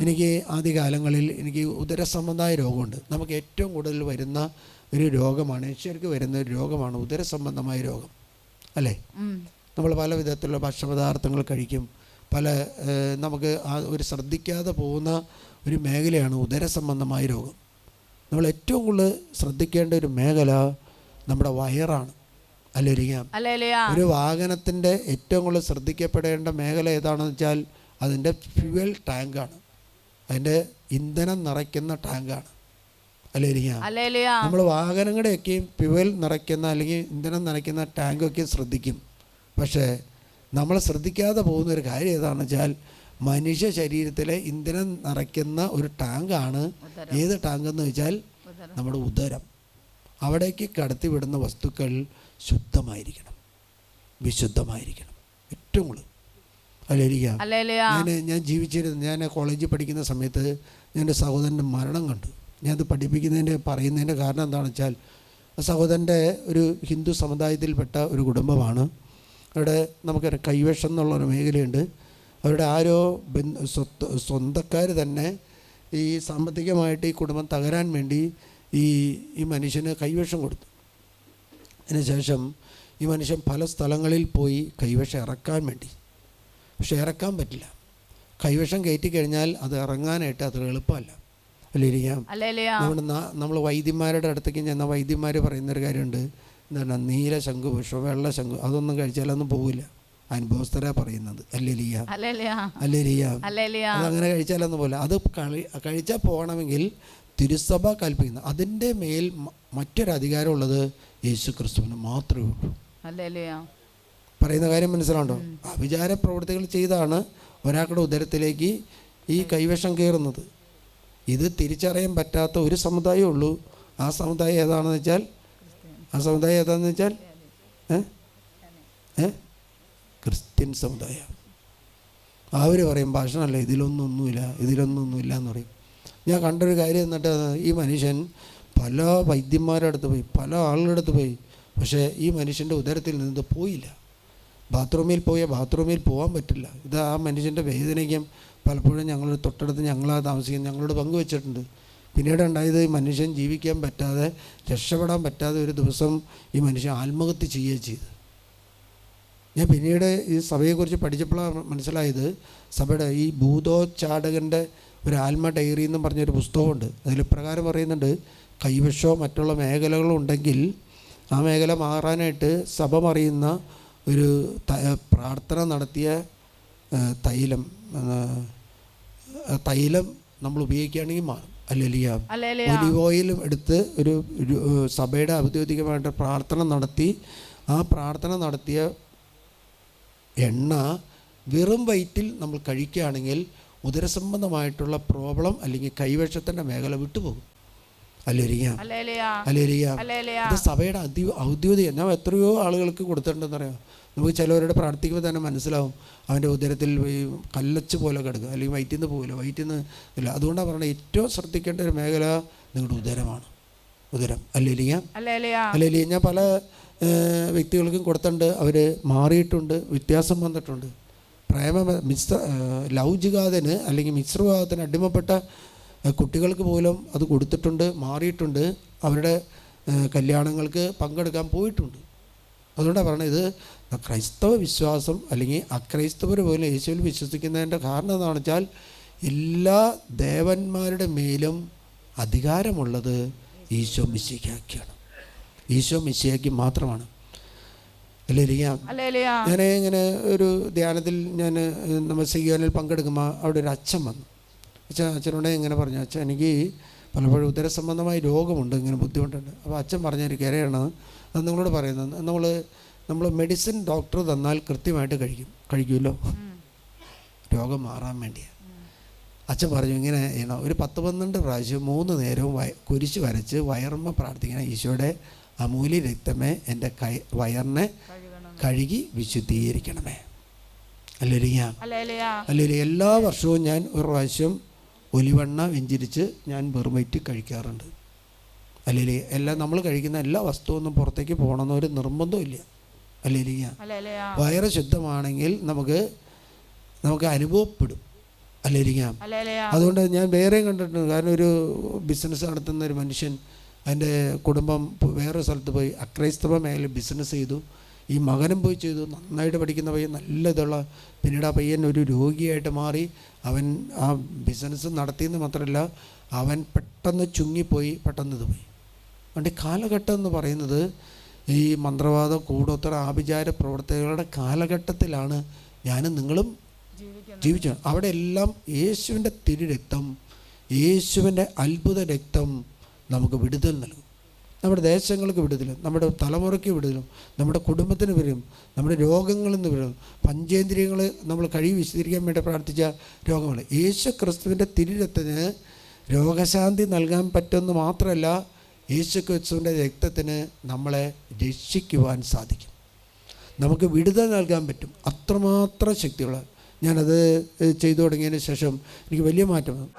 എനിക്ക് ആദ്യകാലങ്ങളിൽ എനിക്ക് ഉദര സംബന്ധമായ രോഗമുണ്ട്. നമുക്ക് ഏറ്റവും കൂടുതൽ വരുന്ന ഒരു രോഗമാണ് മനുഷ്യർക്ക് വരുന്ന ഒരു രോഗമാണ് ഉദര സംബന്ധമായ രോഗം. അല്ലേ? നമ്മൾ പല വിധത്തിലുള്ള ഭക്ഷണപദാർത്ഥങ്ങൾ കഴിക്കും. പല നമുക്ക് ആ ഒരു ശ്രദ്ധിക്കാതെ പോകുന്ന ഒരു മേഖലയാണ് ഉദര സംബന്ധമായ രോഗം. നമ്മൾ ഏറ്റവും കൂടുതൽ ശ്രദ്ധിക്കേണ്ട ഒരു മേഖല നമ്മുടെ വയറാണ്. അല്ലെ ഒരു വാഹനത്തിന്റെ ഏറ്റവും കൂടുതൽ ശ്രദ്ധിക്കപ്പെടേണ്ട മേഖല ഏതാണെന്ന് വെച്ചാൽ അതിന്റെ ഫ്യുവൽ ടാങ്കാണ്. അതിന്റെ ഇന്ധനം നിറയ്ക്കുന്ന ടാങ്കാണ്. ഹല്ലേലൂയ നമ്മൾ വാഹനങ്ങളുടെയൊക്കെയും ഫ്യുവൽ നിറയ്ക്കുന്ന അല്ലെങ്കിൽ ഇന്ധനം നിറയ്ക്കുന്ന ടാങ്കൊക്കെ ശ്രദ്ധിക്കും. പക്ഷേ നമ്മൾ ശ്രദ്ധിക്കാതെ പോകുന്ന ഒരു കാര്യം ഏതാണെന്ന് വെച്ചാൽ മനുഷ്യ ശരീരത്തിലെ ഇന്ധനം നിറയ്ക്കുന്ന ഒരു ടാങ്കാണ്. ഏത് ടാങ്ക് എന്ന് വെച്ചാൽ നമ്മുടെ ഉദരം. അവിടേക്ക് കടത്തിവിടുന്ന വസ്തുക്കൾ ശുദ്ധമായിരിക്കണം. വിശുദ്ധമായിരിക്കണം. ഏറ്റവും കൂടുതൽ. ഞാൻ ഞാൻ ജീവിച്ചിരുന്നു ഞാൻ കോളേജിൽ പഠിക്കുന്ന സമയത്ത് ഞാൻ എന്റെ സഹോദരന്റെ മരണം കണ്ടു. ഞാനത് പഠിപ്പിക്കുന്നതിന്റെ പറയുന്നതിന്റെ കാരണം എന്താണെന്ന് വെച്ചാൽ ആ സഹോദരന്റെ ഒരു ഹിന്ദു സമുദായത്തിൽപ്പെട്ട ഒരു കുടുംബമാണ്. അവിടെ നമുക്ക് കൈവശം എന്നുള്ളൊരു മേഖലയുണ്ട്. അവരുടെ ആരോ സ്വത്ത് സ്വന്തക്കാർ തന്നെ ഈ സാമ്പത്തികമായിട്ട് ഈ കുടുംബം തകരാൻ വേണ്ടി ഈ ഈ മനുഷ്യന് കൈവശം കൊടുത്തു. അതിനുശേഷം ഈ മനുഷ്യൻ പല സ്ഥലങ്ങളിൽ പോയി കൈവശം ഇറക്കാൻ വേണ്ടി. പക്ഷെ ഇറക്കാൻ പറ്റില്ല. കൈവശം കയറ്റി കഴിഞ്ഞാൽ അത് ഇറങ്ങാനായിട്ട് അത്ര എളുപ്പമല്ല. അല്ലേ ഇരിക്കാം നമ്മുടെ നമ്മൾ വൈദ്യന്മാരുടെ അടുത്തേക്ക് ചെന്ന വൈദ്യന്മാർ പറയുന്നൊരു കാര്യമുണ്ട്. എന്താണ്? നീല ശംഖുപുഷ്പം വെള്ള ശംഖു അതൊന്നും കഴിച്ചാലൊന്നും പോവില്ല. അനുഭവസ്ഥരാ പറയുന്നത്. അല്ലേ ലിയ അത് അങ്ങനെ അതങ്ങനെ കഴിച്ചാലൊന്നും പോകില്ല അത് കളി കഴിച്ചാൽ പോകണമെങ്കിൽ തിരുസഭ കൽപ്പിക്കുന്നു. അതിന്റെ മേൽ മറ്റൊരു അധികാരമുള്ളത് യേശു ക്രിസ്തുവിന് മാത്രമേ ഉള്ളൂ. പറയുന്ന കാര്യം മനസ്സിലാണ്ടോ അവിചാര പ്രവൃത്തികൾ ചെയ്താണ് ഒരാളുടെ ഉദരത്തിലേക്ക് ഈ കൈവശം കയറുന്നത്. ഇത് തിരിച്ചറിയാൻ പറ്റാത്ത ഒരു സമുദായമേ ഉള്ളൂ. ആ സമുദായം ഏതാണെന്ന് വെച്ചാൽ ആ സമുദായം ഏതാണെന്ന് വെച്ചാൽ ഏ? ക്രിസ്ത്യൻ സമുദായം. അവർ പറയും ഭാഷണമല്ല ഇതിലൊന്നൊന്നുമില്ല ഇതിലൊന്നൊന്നുമില്ല ഇതിലൊന്നും എന്ന് പറയും. ഞാൻ കണ്ടൊരു കാര്യം എന്നിട്ട് ഈ മനുഷ്യൻ പല വൈദ്യന്മാരുടെ അടുത്ത് പോയി പല ആളുകളുടെ അടുത്ത് പോയി. പക്ഷേ ഈ മനുഷ്യന്റെ ഉദരത്തിൽ നിന്ന് പോയില്ല. ബാത്റൂമിൽ പോയ ബാത്റൂമിൽ പോകാൻ പറ്റില്ല. ഇത് ആ മനുഷ്യന്റെ വേദനയ്ക്കും പലപ്പോഴും ഞങ്ങൾ തൊട്ടടുത്ത് ഞങ്ങളാ താമസിക്കുന്നത് ഞങ്ങളോട് പങ്കുവെച്ചിട്ടുണ്ട്. പിന്നീട് ഉണ്ടായത് ഈ മനുഷ്യൻ ജീവിക്കാൻ പറ്റാതെ രക്ഷപ്പെടാൻ പറ്റാതെ ഒരു ദിവസം ഈ മനുഷ്യൻ ആത്മഹത്യ ചെയ്യുകയും ചെയ്തു ഞാൻ പിന്നീട് ഈ സഭയെക്കുറിച്ച് പഠിച്ചപ്പോഴാണ് മനസ്സിലായത് സഭയുടെ ഈ ഭൂതോച്ചാടകന്റെ ഒരു ആത്മ ഡയറി എന്നും പറഞ്ഞൊരു പുസ്തകമുണ്ട്. അതിൽ പ്രകാരം പറയുന്നുണ്ട് കൈവശോ മറ്റുള്ള മേഖലകളോ ഉണ്ടെങ്കിൽ ആ മേഖല മാറാനായിട്ട് സഭ മറിയുന്ന ഒരു പ്രാർത്ഥന നടത്തിയ തൈലം തൈലം നമ്മൾ ഉപയോഗിക്കുകയാണെങ്കിൽ മാറും. അല്ലെലിയ ഒലിവ് ഓയിലും എടുത്ത് ഒരു സഭയുടെ ഔദ്യോഗികമായിട്ട് പ്രാർത്ഥന നടത്തി ആ പ്രാർത്ഥന നടത്തിയ എണ്ണ വെറും വയറ്റിൽ നമ്മൾ കഴിക്കുകയാണെങ്കിൽ ഉദരസംബന്ധമായിട്ടുള്ള പ്രോബ്ലം അല്ലെങ്കിൽ കൈവശത്തിന്റെ മേഖല വിട്ടുപോകും. അല്ലേരിക്കാം ഹല്ലേലൂയ ഹല്ലേലൂയ ഇത് സഭയുടെ അതി ഔദ്യോഗിക ഞാൻ എത്രയോ ആളുകൾക്ക് കൊടുത്തിട്ടുണ്ടെന്ന് അറിയാം നമുക്ക് ചിലവരുടെ പ്രാർത്ഥിക്കുമ്പോൾ തന്നെ മനസ്സിലാവും അവന്റെ ഉദരത്തിൽ ഈ കല്ലച്ച് പോലെ കിടക്കുക അല്ലെങ്കിൽ വയറ്റിൽ നിന്ന് പോകില്ല വയറ്റിൽ നിന്ന് ഇല്ല. അതുകൊണ്ടാണ് പറയുന്നത് ഏറ്റവും ശ്രദ്ധിക്കേണ്ട ഒരു മേഖല നിങ്ങളുടെ ഉദരമാണ്. ഉദരം. അല്ലെങ്കിൽ അല്ലെങ്കിൽ ഞാൻ പല വ്യക്തികൾക്കും കൊടുത്തിട്ടുണ്ട്. അവർ മാറിയിട്ടുണ്ട് വ്യത്യാസം വന്നിട്ടുണ്ട്. പ്രേമ മിശ്ര ജിഹാദിന് അല്ലെങ്കിൽ മിശ്രഭാഗത്തിന് അടിമപ്പെട്ട കുട്ടികൾക്ക് പോലും അത് കൊടുത്തിട്ടുണ്ട് മാറിയിട്ടുണ്ട്. അവരുടെ കല്യാണങ്ങൾക്ക് പങ്കെടുക്കാൻ പോയിട്ടുണ്ട്. അതുകൊണ്ടാണ് പറയുന്നത് ഇത് ക്രൈസ്തവ വിശ്വാസം അല്ലെങ്കിൽ അക്രൈസ്തവർ പോലും യേശുവിൽ വിശ്വസിക്കുന്നതിന്റെ കാരണം എന്താണെന്ന് വെച്ചാൽ എല്ലാ ദേവന്മാരുടെ മേലും അധികാരമുള്ളത് ഈശോ മിശിക്കാക്കിയാണ് ഈശോ മിശിയാക്കി മാത്രമാണ്. ഞാൻ ഇങ്ങനെ ഒരു ധ്യാനത്തിൽ ഞാൻ നമ്മൾ സിയോനിൽ പങ്കെടുക്കുമ്പോൾ അവിടെ ഒരു അച്ഛൻ വന്നു. അച്ഛൻ അച്ഛനോട് ഇങ്ങനെ പറഞ്ഞു അച്ഛൻ എനിക്ക് പലപ്പോഴും ഉദരസംബന്ധമായ രോഗമുണ്ട് ഇങ്ങനെ ബുദ്ധിമുട്ടുണ്ട്. അപ്പോൾ അച്ഛൻ പറഞ്ഞൊരു കരയാണ് അത് നിങ്ങളോട് പറയുന്നത് നമ്മൾ നമ്മൾ മെഡിസിൻ ഡോക്ടർ തന്നാൽ കൃത്യമായിട്ട് കഴിക്കും കഴിക്കുമല്ലോ. രോഗം മാറാൻ വേണ്ടിയാണ് അച്ഛൻ പറഞ്ഞു ഇങ്ങനെ ചെയ്യണം. ഒരു പത്ത് പന്ത്രണ്ട് പ്രാവശ്യം മൂന്ന് നേരവും വയ കുരിശ് വരച്ച് വയറുമ്മ പ്രാർത്ഥിക്കണം. ഈശോയുടെ അമൂല്യ രക്തമേ എന്റെ കൈ വയറിനെ കഴുകി വിശുദ്ധീകരിക്കണമേ. അല്ലേരിയ അല്ലെങ്കിൽ എല്ലാ വർഷവും ഞാൻ ഒരു പ്രാവശ്യം ഒലിവെണ്ണ വെഞ്ചിരിച്ച് ഞാൻ വെറുമൈറ്റ് കഴിക്കാറുണ്ട്. അല്ലെങ്കിൽ എല്ലാം നമ്മൾ കഴിക്കുന്ന എല്ലാ വസ്തുവൊന്നും പുറത്തേക്ക് പോകണമെന്ന് ഒരു നിർബന്ധമില്ല അല്ലെങ്കിൽ വയറ് ശുദ്ധമാണെങ്കിൽ നമുക്ക് നമുക്ക് അനുഭവപ്പെടും. അല്ലിരിക്കാം അതുകൊണ്ട് ഞാൻ വേറെയും കണ്ടിട്ടുണ്ട്. കാരണം ഒരു ബിസിനസ് നടത്തുന്ന ഒരു മനുഷ്യൻ അതിന്റെ കുടുംബം വേറെ സ്ഥലത്ത് പോയി അക്രൈസ്തവ മേഖല ബിസിനസ് ചെയ്തു. ഈ മകനും പോയി ചെയ്തു. നന്നായിട്ട് പഠിക്കുന്ന പയ്യൻ നല്ല ഇതുള്ള പിന്നീട് ആ പയ്യൻ ഒരു രോഗിയായിട്ട് മാറി. അവൻ ആ ബിസിനസ് നടത്തിയെന്ന് മാത്രമല്ല അവൻ പെട്ടെന്ന് ചുങ്ങിപ്പോയി പെട്ടെന്ന് ഇത് പോയി. അതുകൊണ്ട് കാലഘട്ടം എന്ന് പറയുന്നത് ഈ മന്ത്രവാദ കൂടോത്തര ആഭിചാര പ്രവർത്തകരുടെ കാലഘട്ടത്തിലാണ് ഞാനും നിങ്ങളും ജീവിച്ചു അവിടെ എല്ലാം യേശുവിന്റെ തിരുരക്തം യേശുവിന്റെ അത്ഭുത രക്തം നമുക്ക് വിടുതൽ നൽകും. നമ്മുടെ ദേശങ്ങൾക്ക് വിടുതലും നമ്മുടെ തലമുറയ്ക്ക് വിടുതലും നമ്മുടെ കുടുംബത്തിന് വരും നമ്മുടെ രോഗങ്ങളിൽ നിന്ന് വരും പഞ്ചേന്ദ്രിയങ്ങൾ നമ്മൾ കഴിവ് വിശദീകരിക്കാൻ വേണ്ടി പ്രാർത്ഥിച്ച രോഗങ്ങൾ. യേശു ക്രിസ്തുവിന്റെ തിരുരക്തത്തിന് രോഗശാന്തി നൽകാൻ പറ്റുമെന്ന് മാത്രമല്ല യേശു ക്രിസ്തുവിന്റെ രക്തത്തിന് നമ്മളെ രക്ഷിക്കുവാൻ സാധിക്കും. നമുക്ക് വിടുതൽ നൽകാൻ പറ്റും. അത്രമാത്രം ശക്തിയുള്ള ഞാനത് ചെയ്തു തുടങ്ങിയതിന് ശേഷം എനിക്ക് വലിയ മാറ്റം